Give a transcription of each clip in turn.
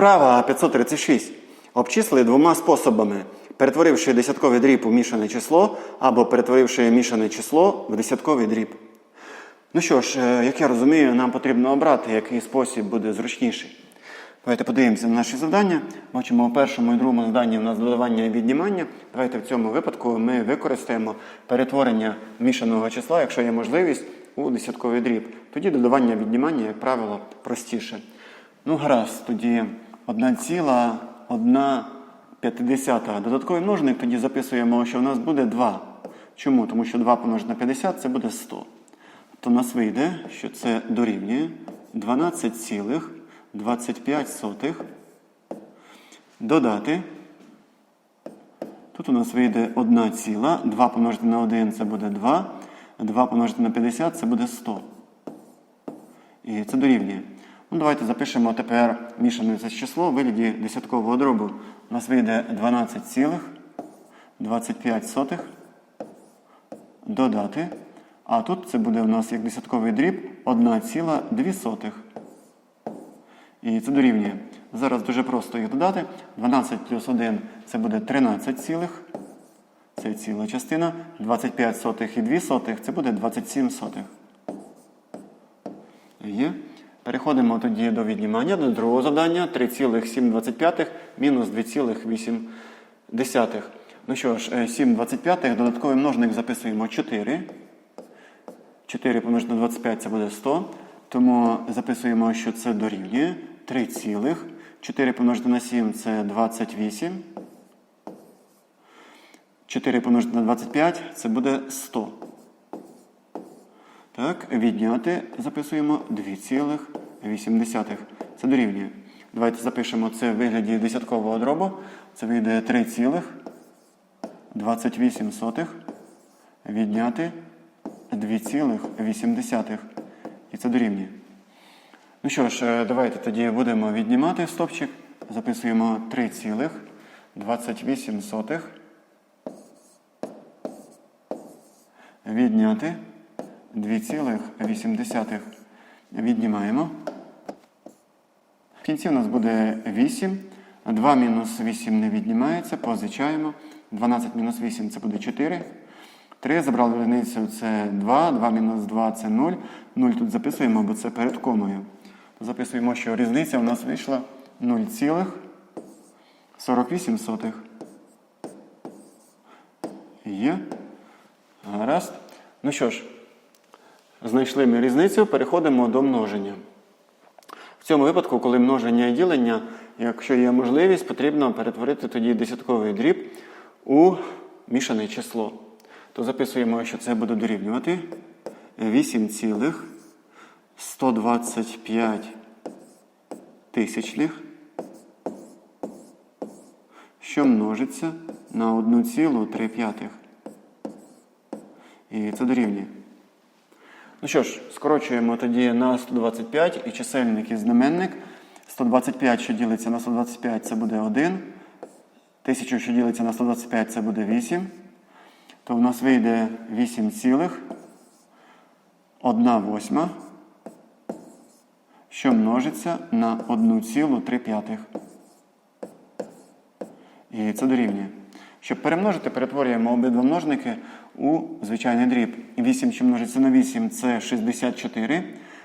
Вправа 536. Обчисли двома способами, перетворивши десятковий дріб у мішане число або перетворивши мішане число в десятковий дріб. Ну що ж, е, як я розумію, нам потрібно обрати, який спосіб буде зручніший. Давайте подивимося на наші завдання. Бачимо, у першому і другому завданні у нас додавання і віднімання. Давайте в цьому випадку ми використаємо перетворення мішаного числа, якщо є можливість, у десятковий дріб. Тоді додавання віднімання, як правило, простіше. Ну, гаразд, тоді 1,1 Додатковий множник тоді записуємо, що в нас буде 2. Чому? Тому що 2 помножити на 50 це буде 100. То в нас вийде, що це дорівнює 12,25 додати. Тут у нас вийде 1 ціла, 2 помножити на 1 це буде 2, 2 помножити на 50 це буде 100. І це дорівнює. Ну, давайте запишемо тепер мішане це число у вигляді десяткового дробу. У нас вийде 12,25 додати. А тут це буде у нас як десятковий дріб 1,2. І це дорівнює. Зараз дуже просто їх додати. 12 плюс 1 це буде 13 цілих. Це ціла частина. 25 сотих і 2 сотих це буде 27 сотих. Є. Переходимо тоді до віднімання, до другого завдання. 3,725 мінус 2,8. Ну що ж, 7,25 додатковий множник записуємо 4. 4 помножити на 25 це буде 100. Тому записуємо, що це дорівнює 3 цілих. 4 помножити на 7 це 28. 4 помножити на 25 це буде 100. Так, відняти записуємо 2,8. Це дорівнює. Давайте запишемо це в вигляді десяткового дробу. Це вийде 3,28 відняти 2,8. І це дорівнює. Ну що ж, е, давайте тоді будемо віднімати стопчик. Записуємо 3,28 відняти 2,8 віднімаємо. В кінці у нас буде 8. 2 мінус 8 не віднімається, позичаємо. 12 мінус 8 це буде 4. 3 забрали одиницю це 2, 2 мінус 2 це 0. 0 тут записуємо, бо це перед комою. Записуємо, що різниця у нас вийшла 0,48. Є. Гаразд. Ну що ж, знайшли ми різницю, переходимо до множення. В цьому випадку, коли множення і ділення, якщо є можливість, потрібно перетворити тоді десятковий дріб у мішане число. То записуємо, що це буде дорівнювати 8,125 тисячних, що множиться на 1,3. І це дорівнює. Ну що ж, скорочуємо тоді на 125 і чисельник і знаменник. 125, що ділиться на 125, це буде 1. 1000, що ділиться на 125, це буде 8. То в нас вийде 8 цілих 1 восьма, що множиться на 1,3. І це дорівнює. Щоб перемножити, перетворюємо обидва множники у звичайний дріб. 8, що множиться на 8, це 64.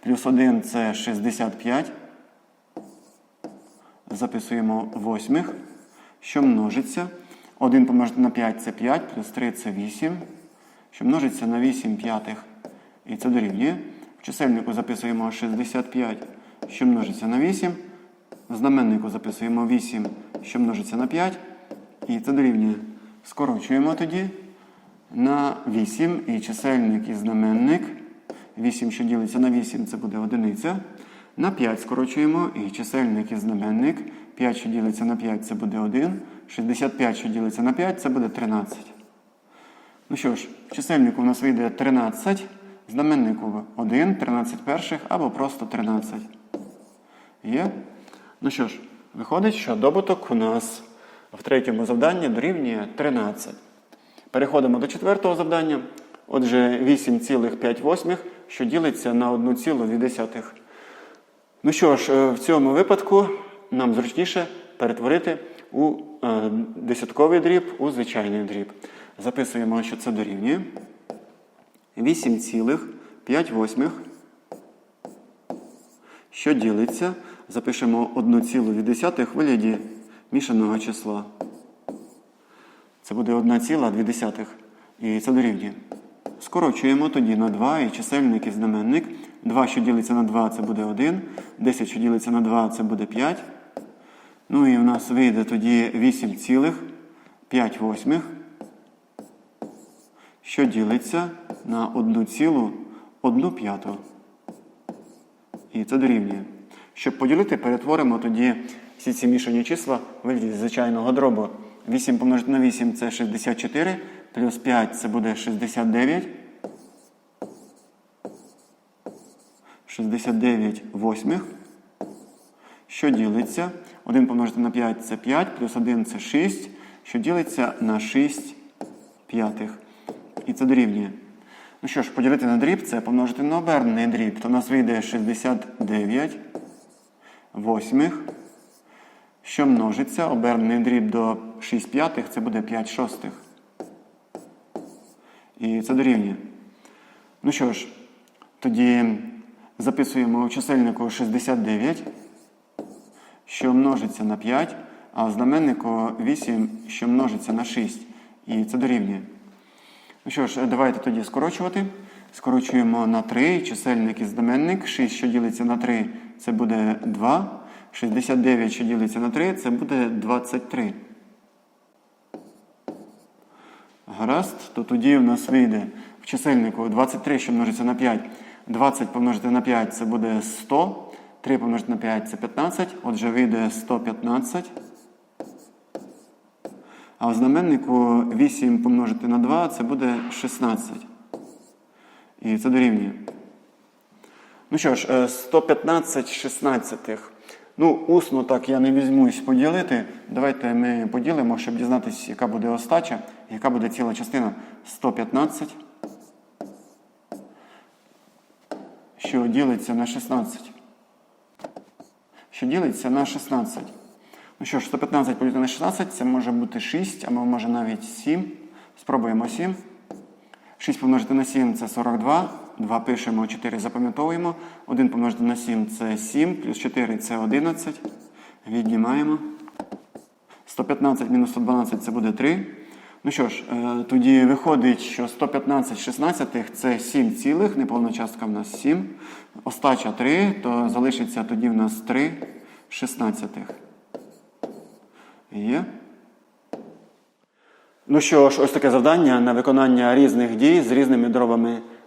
Плюс 1 це 65. Записуємо восьмих. Що множиться? 1 помножити на 5 це 5, плюс 3 це 8. Що множиться на 8 п'ятих. І це дорівнює. В чисельнику записуємо 65, що множиться на 8. В знаменнику записуємо 8, що множиться на 5. І це дорівнює. Скорочуємо тоді на 8 і чисельник і знаменник. 8, що ділиться на 8, це буде одиниця. На 5 скорочуємо і чисельник і знаменник. 5, що ділиться на 5, це буде 1. 65, що ділиться на 5, це буде 13. Ну що ж, в чисельнику у нас вийде 13, в знаменнику 1, 13 перших або просто 13. Є? Ну що ж, виходить, що добуток у нас в третьому завданні дорівнює 13. Переходимо до четвертого завдання. Отже, 8,5, що ділиться на 1,2. Ну що ж, е, в цьому випадку нам зручніше перетворити у е, десятковий дріб у звичайний дріб. Записуємо, що це дорівнює 8,5 що ділиться. Запишемо 1,2 в вигляді мішаного числа. Це буде 1,2. І це дорівнює. Скорочуємо тоді на 2 і чисельник і знаменник. 2, що ділиться на 2, це буде 1. 10, що ділиться на 2, це буде 5. Ну і в нас вийде тоді 8,5 восьмих, що ділиться на 1,1 п'яту. І це дорівнює. Щоб поділити, перетворимо тоді всі ці мішані числа вигляді звичайного дробу. 8 помножити на 8 це 64, плюс 5 це буде 69. 69 восьмих. Що ділиться? 1 помножити на 5 це 5, плюс 1 це 6, що ділиться на 6 п'ятих. І це дорівнює. Ну що ж, поділити на дріб це помножити на обернений дріб. То у нас вийде 69 восьмих, що множиться. Обернений дріб до 6 п'ятих це буде 5 шостих. І це дорівнює. Ну що ж, тоді записуємо у чисельнику 69, що множиться на 5, а в знаменнику 8, що множиться на 6. І це дорівнює. Ну що ж, давайте тоді скорочувати. Скорочуємо на 3, чисельник і знаменник. 6, що ділиться на 3, це буде 2. 69, що ділиться на 3, це буде 23. Гаразд, то тоді в нас вийде в чисельнику 23, що множиться на 5. 20 помножити на 5 це буде 100. 3 помножити на 5 це 15. Отже, вийде 115. А в знаменнику 8 помножити на 2 це буде 16. І це дорівнює. Ну що ж, е, 115 шістнадцятих. Ну, усно так я не візьмусь поділити. Давайте ми поділимо, щоб дізнатися, яка буде остача, яка буде ціла частина 115, що ділиться на 16. Що ділиться на 16. Ну що ж, 115 поділити на 16, це може бути 6, або може навіть 7. Спробуємо 7. 6 помножити на 7 це 42. 2 пишемо, 4 запам'ятовуємо. 1 помножити на 7 це 7, плюс 4 це 11. Віднімаємо. 115 мінус 112 це буде 3. Ну що ж, е, тоді виходить, що 115 шістнадцятих це 7 цілих, неповна частка в нас 7. Остача 3, то залишиться тоді в нас 3 шістнадцятих. Є. Ну що ж, ось таке завдання на виконання різних дій з різними дробами.